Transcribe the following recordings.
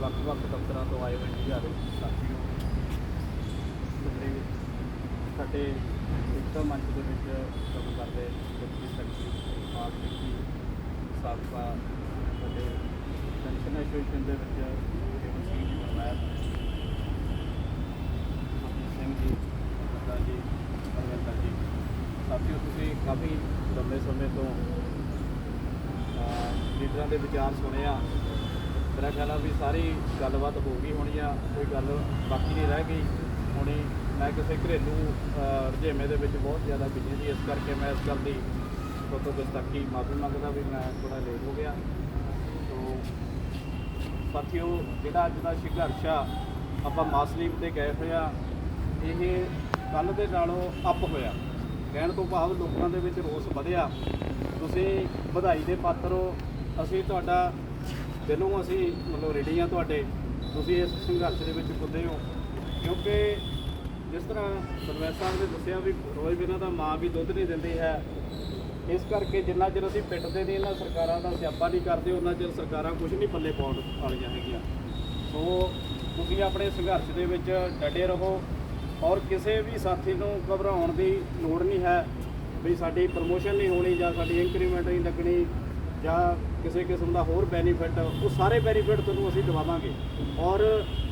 ਵੱਖ-ਵੱਖ ਦਫ਼ਤਰਾਂ ਤੋਂ ਆਏ ਹੋਏ ਹਜ਼ਾਰੇ ਸਾਥੀਓ। ਜਿਹੜੇ ਸਾਡੇ ਇੱਕਾ ਮੰਚ ਦੇ ਵਿੱਚ ਕੰਮ ਕਰਦੇ ਡਿਪਟੀ ਸੈਕਟਰੀ ਮਾਲ ਮਿੱਟੀ ਸਾਬਕਾ ਸਾਡੇ ਪੈਨਸ਼ਨ ਐਸੋਸੀਏਸ਼ਨ ਦੇ ਵਿੱਚ ਕੇਵਲ ਸਿੰਘ ਜੀ ਬਰਨਾਇਰ ਸਿੰਘ ਜੀ ਪਤਾ ਜੀ ਪਰਵਿੰਦਰ ਜੀ। ਸਾਥੀਓ, ਤੁਸੀਂ ਕਾਫੀ ਲੰਬੇ ਸਮੇਂ ਤੋਂ ਲੀਡਰਾਂ ਦੇ ਵਿਚਾਰ ਸੁਣੇ ਆ। ਮੇਰਾ ਖਿਆਲ ਆ ਵੀ ਸਾਰੀ ਗੱਲਬਾਤ ਹੋ ਗਈ ਹੋਣੀ ਆ, ਕੋਈ ਗੱਲ ਬਾਕੀ ਨਹੀਂ ਰਹਿ ਗਈ। ਹੋਣੀ ਮੈਂ ਕਿਸੇ ਘਰੇਲੂ ਰੁਝੇਵੇਂ ਦੇ ਵਿੱਚ ਬਹੁਤ ਜ਼ਿਆਦਾ ਬਿਜ਼ੀ ਸੀ, ਇਸ ਕਰਕੇ ਮੈਂ ਇਸ ਗੱਲ ਦੀ ਤੋਂ ਗੁਸਤਾਖੀ ਮਾਫੀ ਮੰਗਦਾ ਵੀ ਮੈਂ ਥੋੜਾ ਲੇਟ ਹੋ ਗਿਆ। ਸੋ ਸਾਥੀਓ, ਜਿਹੜਾ ਅੱਜ ਦਾ ਸੰਘਰਸ਼ ਆ, ਆਪਾਂ ਮਾਸਲੀਮ ਤੇ ਗਏ ਹੋਏ ਆ, ਇਹ ਕੱਲ ਦੇ ਨਾਲੋਂ ਅਪ ਹੋਇਆ। ਕਹਿਣ ਤੋਂ ਭਾਵ ਲੋਕਾਂ ਦੇ ਵਿੱਚ ਰੋਸ ਵਧਿਆ। ਤੁਸੀਂ ਵਧਾਈ ਦੇ ਪਾਤਰ ਹੋ। ਅਸੀਂ ਤੁਹਾਡਾ ਦਿਲੋਂ ਅਸੀਂ ਮਤਲਬ ਰੈਡੀ ਆ ਤੁਹਾਡੇ। ਤੁਸੀਂ ਇਸ ਸੰਘਰਸ਼ ਦੇ ਵਿੱਚ ਕੁੱਦੇ ਹੋ। ਕਿਉਂਕਿ ਜਿਸ ਤਰ੍ਹਾਂ ਸਰਵੈਸ ਸਾਹਿਬ ਨੇ ਦੱਸਿਆ ਵੀ ਰੋਜ਼ ਬਿਨਾਂ ਦਾ ਮਾਂ ਵੀ ਦੁੱਧ ਨਹੀਂ ਦਿੰਦੀ ਹੈ, ਇਸ ਕਰਕੇ ਜਿੰਨਾ ਚਿਰ ਅਸੀਂ ਪਿੱਟਦੇ ਨਹੀਂ, ਇਹਨਾਂ ਸਰਕਾਰਾਂ ਦਾ ਸਿਆਪਾ ਨਹੀਂ ਕਰਦੇ, ਉਹਨਾਂ ਚਿਰ ਸਰਕਾਰਾਂ ਕੁਝ ਨਹੀਂ ਪੱਲੇ ਪਾਉਣ ਵਾਲੀਆਂ ਹੈਗੀਆਂ। ਸੋ ਤੁਸੀਂ ਆਪਣੇ ਸੰਘਰਸ਼ ਦੇ ਵਿੱਚ ਡਟੇ ਰਹੋ ਔਰ ਕਿਸੇ ਵੀ ਸਾਥੀ ਨੂੰ ਘਬਰਾਉਣ ਦੀ ਲੋੜ ਨਹੀਂ ਹੈ ਵੀ ਸਾਡੀ ਪ੍ਰਮੋਸ਼ਨ ਨਹੀਂ ਹੋਣੀ ਜਾਂ ਸਾਡੀ ਇੰਕਰੀਮੈਂਟ ਨਹੀਂ ਲੱਗਣੀ ਜਾਂ ਕਿਸੇ ਕਿਸਮ ਦਾ ਹੋਰ ਬੈਨੀਫਿਟ ਉਹ ਸਾਰੇ ਬੈਨੀਫਿਟ ਤੁਹਾਨੂੰ ਅਸੀਂ ਦਿਵਾਵਾਂਗੇ। ਔਰ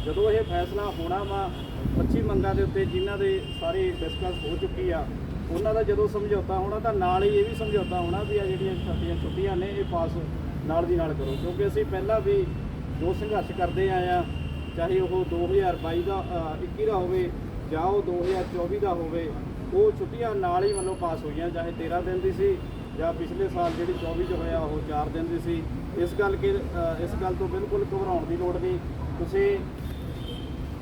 ਜਦੋਂ ਇਹ ਫੈਸਲਾ ਹੋਣਾ ਵਾ 25 ਮੰਗਾਂ ਦੇ ਉੱਤੇ ਜਿਨ੍ਹਾਂ ਦੇ ਸਾਰੇ ਡਿਸਕਸ ਹੋ ਚੁੱਕੀ ਆ ਉਹਨਾਂ ਦਾ ਜਦੋਂ ਸਮਝੌਤਾ ਹੋਣਾ ਤਾਂ ਨਾਲ ਹੀ ਇਹ ਵੀ ਸਮਝੌਤਾ ਹੋਣਾ ਵੀ ਆ ਜਿਹੜੀਆਂ ਸਾਡੀਆਂ ਛੁੱਟੀਆਂ ਨੇ ਇਹ ਪਾਸ ਨਾਲ ਦੀ ਨਾਲ ਕਰੋ। ਕਿਉਂਕਿ ਅਸੀਂ ਪਹਿਲਾਂ ਵੀ ਜੋ ਸੰਘਰਸ਼ ਕਰਦੇ ਆਏ ਆ ਚਾਹੇ ਉਹ 2022 ਦਾ ਅ, 21 ਦਾ ਹੋਵੇ ਜਾਂ ਉਹ 2024 ਦਾ ਹੋਵੇ ਉਹ ਛੁੱਟੀਆਂ ਨਾਲ ਹੀ ਵੱਲੋਂ ਪਾਸ ਹੋਈਆਂ ਚਾਹੇ 13 ਦਿਨ ਦੀ ਸੀ ਜਾਂ ਪਿਛਲੇ ਸਾਲ ਜਿਹੜੀ 24 ਚ ਹੋਇਆ, ਉਹ 4 ਦਿਨ ਦੀ ਸੀ। ਇਸ ਗੱਲ ਕਿ ਇਸ ਗੱਲ ਤੋਂ ਬਿਲਕੁਲ ਘਬਰਾਉਣ ਦੀ ਲੋੜ ਨਹੀਂ। ਤੁਸੀਂ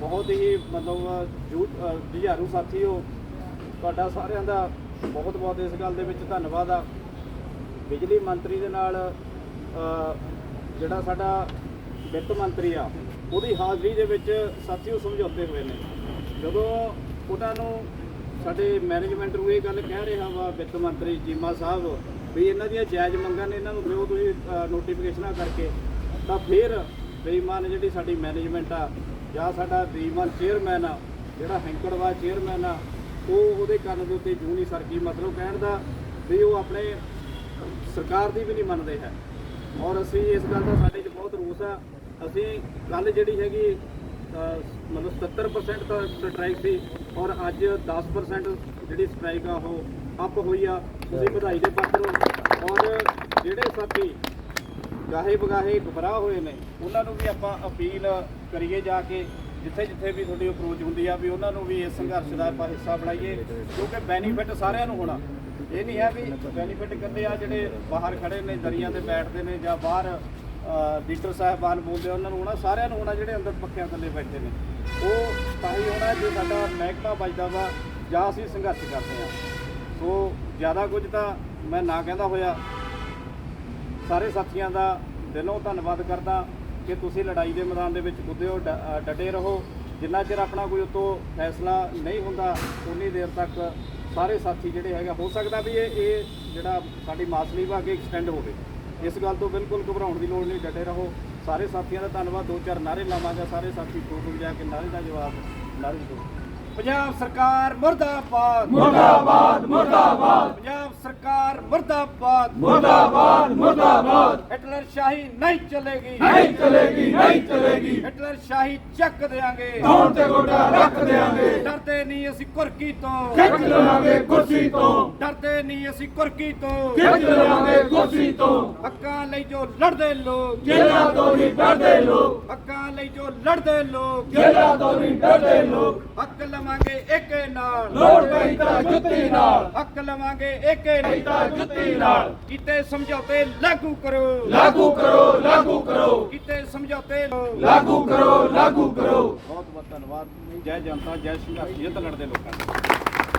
ਬਹੁਤ ਹੀ ਮਤਲਬ, ਜੂ ਜੁਝਾਰੂ ਸਾਥੀ ਹੋ। ਤੁਹਾਡਾ ਸਾਰਿਆਂ ਦਾ ਬਹੁਤ ਬਹੁਤ ਇਸ ਗੱਲ ਦੇ ਵਿੱਚ ਧੰਨਵਾਦ ਆ। ਬਿਜਲੀ ਮੰਤਰੀ ਦੇ ਨਾਲ ਜਿਹੜਾ ਸਾਡਾ ਵਿੱਤ ਮੰਤਰੀ ਆ, ਉਹਦੀ ਹਾਜ਼ਰੀ ਦੇ ਵਿੱਚ ਸਾਥੀਓ ਸਮਝੌਤੇ ਹੋਏ ਨੇ। ਜਦੋਂ ਉਹਨਾਂ ਨੂੰ ਸਾਡੇ ਮੈਨੇਜਮੈਂਟ ਨੂੰ ਇਹ ਗੱਲ ਕਹਿ ਰਿਹਾ ਵਾ ਵਿੱਤ ਮੰਤਰੀ ਜੀਮਾ ਸਾਹਿਬ ਵੀ ਇਹਨਾਂ ਦੀਆਂ ਜਾਇਜ਼ ਮੰਗਾਂ ਨੇ ਇਹਨਾਂ ਨੂੰ ਦਿਓ ਤੁਸੀਂ ਨੋਟੀਫਿਕੇਸ਼ਨਾਂ ਕਰਕੇ। ਤਾਂ ਫਿਰ ਬੇਈਮਾਨ ਜਿਹੜੀ ਸਾਡੀ ਮੈਨੇਜਮੈਂਟ ਆ ਜਾਂ ਸਾਡਾ ਬੇਈਮਾਨ ਚੇਅਰਮੈਨ ਆ, ਜਿਹੜਾ ਹੈਂਕੜਵਾ ਚੇਅਰਮੈਨ ਆ, ਉਹ ਉਹਦੇ ਕੰਨ ਦੇ ਉੱਤੇ ਜੂਨੀ ਸਰਕੀ, ਮਤਲਬ ਕਹਿਣ ਦਾ ਵੀ ਉਹ ਆਪਣੇ ਸਰਕਾਰ ਦੀ ਵੀ ਨਹੀਂ ਮੰਨਦੇ ਹੈ। ਔਰ ਅਸੀਂ ਇਸ ਗੱਲ ਦਾ ਸਾਡੇ 'ਚ ਬਹੁਤ ਰੋਸ ਆ। ਅਸੀਂ ਗੱਲ ਜਿਹੜੀ ਹੈਗੀ ਮਤਲਬ 70% ਤਾਂ ਸਟ੍ਰਾਈਕ ਸੀ। ਔਰ ਅੱਜ 10% ਜਿਹੜੀ ਸਟ੍ਰਾਈਕ ਆ ਉਹ ਅਪ ਹੋਈ ਆ। ਤੁਸੀਂ ਵਧਾਈ ਦੇ ਪਾਤਰ ਹੋ ਔਰ ਜਿਹੜੇ ਸਾਥੀ ਗਾਹੇ ਬਗਾਹੇ ਗੁਬਰਾਹ ਹੋਏ ਨੇ ਉਹਨਾਂ ਨੂੰ ਵੀ ਆਪਾਂ ਅਪੀਲ ਕਰੀਏ ਜਾ ਕੇ ਜਿੱਥੇ ਜਿੱਥੇ ਵੀ ਤੁਹਾਡੀ ਅਪਰੋਚ ਹੁੰਦੀ ਆ ਵੀ ਉਹਨਾਂ ਨੂੰ ਵੀ ਇਸ ਸੰਘਰਸ਼ ਦਾ ਆਪਾਂ ਹਿੱਸਾ ਬਣਾਈਏ ਕਿਉਂਕਿ ਬੈਨੀਫਿਟ ਸਾਰਿਆਂ ਨੂੰ ਹੋਣਾ। ਇਹ ਨਹੀਂ ਹੈ ਵੀ ਬੈਨੀਫਿਟ ਇਕੱਲੇ ਆ ਜਿਹੜੇ ਬਾਹਰ ਖੜੇ ਨੇ ਦਰੀਆਂ ਤੇ ਬੈਠਦੇ ਨੇ ਜਾਂ ਬਾਹਰ ਡੀਟਰ ਸਾਹਿਬਾਨ ਬੋਲਦੇ ਆ, ਉਹਨਾਂ ਨੂੰ ਹੋਣਾ ਸਾਰਿਆਂ ਨੂੰ ਹੋਣਾ ਜਿਹੜੇ ਅੰਦਰ ਪੱਖਿਆਂ ਥੱਲੇ ਬੈਠੇ ਨੇ। ਉਹ ਤਾਂ ਹੀ ਹੋਣਾ ਜੇ ਸਾਡਾ ਮਹਿਕਮਾ ਵੱਜਦਾ ਵਾ ਜਾਂ ਅਸੀਂ ਸੰਘਰਸ਼ ਕਰਦੇ ਆ ਸੋ ਜ਼ਿਆਦਾ ਕੁਝ ਤਾਂ ਮੈਂ ਨਾ ਕਹਿੰਦਾ ਹੋਇਆ। ਸਾਰੇ ਸਾਥੀਆਂ ਦਾ ਦਿਲੋਂ ਧੰਨਵਾਦ ਕਰਦਾ ਕਿ ਤੁਸੀਂ ਲੜਾਈ ਦੇ ਮੈਦਾਨ ਦੇ ਵਿੱਚ ਕੁੱਦੇ ਹੋ ਡਟੇ ਰਹੋ। ਜਿੰਨਾ ਚਿਰ ਆਪਣਾ ਕੋਈ ਉਤੋਂ ਫੈਸਲਾ ਨਹੀਂ ਹੁੰਦਾ, ਉਨੀ ਦੇਰ ਤੱਕ ਸਾਰੇ ਸਾਥੀ ਜਿਹੜੇ ਹੈਗਾ, ਹੋ ਸਕਦਾ ਵੀ ਇਹ ਇਹ ਜਿਹੜਾ ਸਾਡੀ ਮਾਸਲੀ ਵਾ ਅੱਗੇ ਐਕਸਟੈਂਡ ਹੋਵੇ। ਇਸ ਗੱਲ ਤੋਂ ਬਿਲਕੁਲ ਘਬਰਾਉਣ ਦੀ ਲੋੜ ਨਹੀਂ, ਡਟੇ ਰਹੋ। ਸਾਰੇ ਸਾਥੀਆਂ ਦਾ ਧੰਨਵਾਦ ਦੋ ਚਾਰ ਨਾਰੇ ਲਾਵਾਂਗਾ ਸਾਰੇ ਸਾਥੀ ਕੋਲ ਜਾ ਕੇ ਨਾਰੇ ਦਾ ਜਵਾਬ ਨਾਰੇ ਦਿਓ ਪੰਜਾਬ ਸਰਕਾਰ ਮੁਰਦਾਬਾਦ। ਮੁਰਦਾਬਾਦ ਮੁਰਦਾਬਾਦ। ਪੰਜਾਬ ਸਰਕਾਰ ਮੁਰਦਾਬਾਦ। ਮੁਰਦਾਬਾਦ ਮੁਰਦਾਬਾਦ। ਹਿਟਲਰ ਸ਼ਾਹੀ ਨਹੀਂ ਚਲੇਗੀ ਨਹੀਂ ਚਲੇਗੀ ਨਹੀਂ ਚਲੇਗੀ ਹਿਟਲਰ ਸ਼ਾਹੀ ਚੱਕ ਦੇਾਂਗੇ ਧੌਣ ਤੇ ਗੋਡਾ ਰੱਖ ਦੇਾਂਗੇ ਡਰਦੇ ਨਹੀਂ ਅਸੀਂ ਕੁਰਕੀ ਤੋਂ ਖਿੱਚ ਲਵਾਂਗੇ ਕੁਰਸੀ ਤੋਂ ਡਰਦੇ ਨਹੀਂ ਅਸੀਂ ਕੁਰਕੀ ਤੋਂ ਖਿੱਚ ਲਵਾਂਗੇ ਕੁਰਸੀ ਤੋਂ ਹੱਕਾਂ ਲਈ ਜੋ ਲੜਦੇ ਲੋਕ ਜੇਲਾ ਤੋਂ ਨਹੀਂ ਡਰਦੇ ਲੋਕ ਹੱਕਾਂ ਲਈ ਜੋ ਲੜਦੇ ਲੋਕ ਜੇਲਾ ਤੋਂ ਨਹੀਂ ਡਰਦੇ ਲੋਕ ਹੱਕ ਲਵਾਂਗੇ ਏਕੇ ਨਾਲ ਲੋੜ ਪਈ ਤਾਂ ਜੁੱਤੀ ਨਾਲ ਹੱਕ ਲਵਾਂਗੇ ਏਕੇ ਤਾਂ ਨਾਲ ਜੁੱਤੀ ਨਾਲ ਕੀਤੇ ਸਮਝੌਤੇ ਲਾਗੂ ਕਰੋ ਲਾਗੂ ਕਰੋ ਲਾਗੂ ਕਰੋ। ਕੀਤੇ ਸਮਝੌਤੇ ਲਾਗੂ ਕਰੋ ਲਾਗੂ ਕਰੋ। ਬਹੁਤ ਬਹੁਤ ਧੰਨਵਾਦ। ਜੈ ਜਨਤਾ ਜੈ ਸੰਘਰਸ਼ ਜਿੱਤ ਲੜਦੇ ਲੋਕਾਂ ਦਾ।